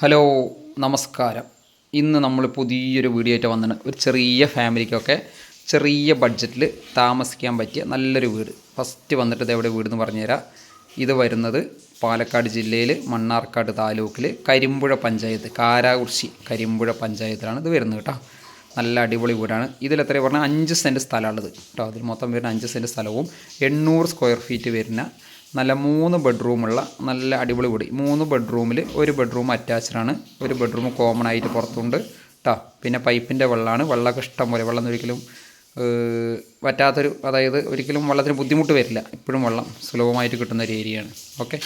Hello നമസ്കാരം. ഇന്ന് നമ്മൾ പുതിയൊരു വീഡിയോ ആയിട്ട് വന്നിട്ട് ഒരു ചെറിയ ഫാമിലിക്കൊക്കെ ചെറിയ ബഡ്ജറ്റിൽ താമസിക്കാൻ പറ്റിയ നല്ലൊരു വീട്. ഫസ്റ്റ് വന്നിട്ട് ഇത് എവിടെ വീട് എന്ന് പറഞ്ഞുതരാം. ഇത് വരുന്നത് പാലക്കാട് ജില്ലയിൽ മണ്ണാർക്കാട് താലൂക്കിൽ കരിമ്പുഴ പഞ്ചായത്ത് കാരാകുർശി കരിമ്പുഴ പഞ്ചായത്തിലാണ് ഇത് വരുന്നത് കേട്ടോ. നല്ല അടിപൊളി വീടാണ്. ഇതിൽ എത്ര പറഞ്ഞാൽ അഞ്ച് സെന്റ് സ്ഥലമുള്ളത് കേട്ടോ. അതിൽ മൊത്തം വരുന്ന അഞ്ച് സെന്റ് സ്ഥലവും എണ്ണൂറ് സ്ക്വയർ ഫീറ്റ് വരുന്ന നല്ല മൂന്ന് ബെഡ്റൂമുള്ള നല്ല അടിപൊളി വീട് മൂന്ന് ബെഡ്റൂമിൽ ഒരു ബെഡ്റൂം അറ്റാച്ച്ഡാണ്. ഒരു ബെഡ്റൂം കോമൺ ആയിട്ട് പുറത്തുണ്ട്. കേട്ടോ പിന്നെ പൈപ്പിന്റെ വെള്ളമാണ് വെള്ളമൊക്കെ ഇഷ്ടം പോലെ. വെള്ളം ഒരിക്കലും പറ്റാത്തൊരു അതായത് ഒരിക്കലും വെള്ളത്തിന് ബുദ്ധിമുട്ട് വരില്ല. ഇപ്പോഴും വെള്ളം സുലഭമായിട്ട് കിട്ടുന്ന ഒരു ഏരിയയാണ്. ഓക്കെ?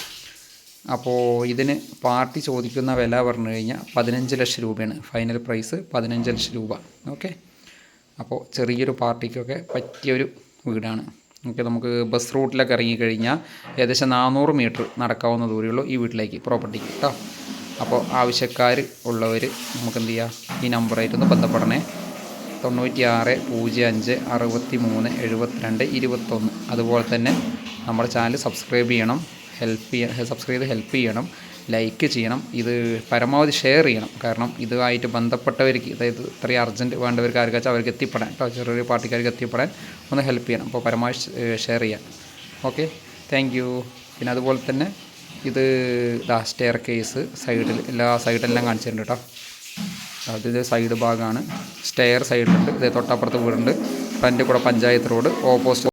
അപ്പോൾ ഇതിന് പാർട്ടി ചോദിക്കുന്ന വില പറഞ്ഞു കഴിഞ്ഞാൽ പതിനഞ്ച് ലക്ഷം രൂപയാണ്. ഫൈനൽ പ്രൈസ് പതിനഞ്ച് ലക്ഷം രൂപ. ഓക്കെ? അപ്പോൾ ചെറിയൊരു പാർട്ടിക്കൊക്കെ പറ്റിയൊരു വീടാണ്. ഓക്കെ നമുക്ക് ബസ് റൂട്ടിലൊക്കെ ഇറങ്ങിക്കഴിഞ്ഞാൽ ഏകദേശം നാനൂറ് മീറ്റർ നടക്കാവുന്ന ദൂരമുള്ളൂ ഈ വീട്ടിലേക്ക് പ്രോപ്പർട്ടിക്ക് കേട്ടോ അപ്പോൾ ആവശ്യക്കാർ ഉള്ളവർ നമുക്ക് എന്ത് ചെയ്യാം? ഈ നമ്പറായിട്ടൊന്ന് ബന്ധപ്പെടണേ. തൊണ്ണൂറ്റി ആറ് പൂജ്യം അഞ്ച് അറുപത്തി മൂന്ന് എഴുപത്തിരണ്ട് ഇരുപത്തൊന്ന്. അതുപോലെ തന്നെ നമ്മുടെ ചാനൽ സബ്സ്ക്രൈബ് ചെയ്യണം. ഹെൽപ്പ് ചെയ്യാൻ സബ്സ്ക്രൈബ് ചെയ്ത് ഹെൽപ്പ് ചെയ്യണം. ലൈക്ക് ചെയ്യണം. ഇത് പരമാവധി ഷെയർ ചെയ്യണം. കാരണം ഇതുമായിട്ട് ബന്ധപ്പെട്ടവർക്ക് അതായത് ഇത്രയും അർജന്റ് വേണ്ടവർക്ക് വെച്ചാൽ അവർക്ക് എത്തിപ്പെടാൻ കേട്ടോ? ചെറിയൊരു പാർട്ടിക്കാർക്ക് എത്തിപ്പെടാൻ ഒന്ന് ഹെൽപ്പ് ചെയ്യണം. അപ്പോൾ പരമാവധി ഷെയർ ചെയ്യാം ഓക്കെ താങ്ക് യു പിന്നെ അതുപോലെ തന്നെ ഇത് ദാ സ്റ്റെയർ കേസ് സൈഡിൽ എല്ലാ സൈഡിലെല്ലാം കാണിച്ചിട്ടുണ്ട് കേട്ടോ. അതിന്റെ സൈഡ് ഭാഗമാണ് സ്റ്റെയർ സൈഡിലുണ്ട് ഇത് തൊട്ടപ്പുറത്ത് വീടുണ്ട്. ഫ്രണ്ട് കൂടെ പഞ്ചായത്ത് റോഡ്. ഓപ്പോസിറ്റ്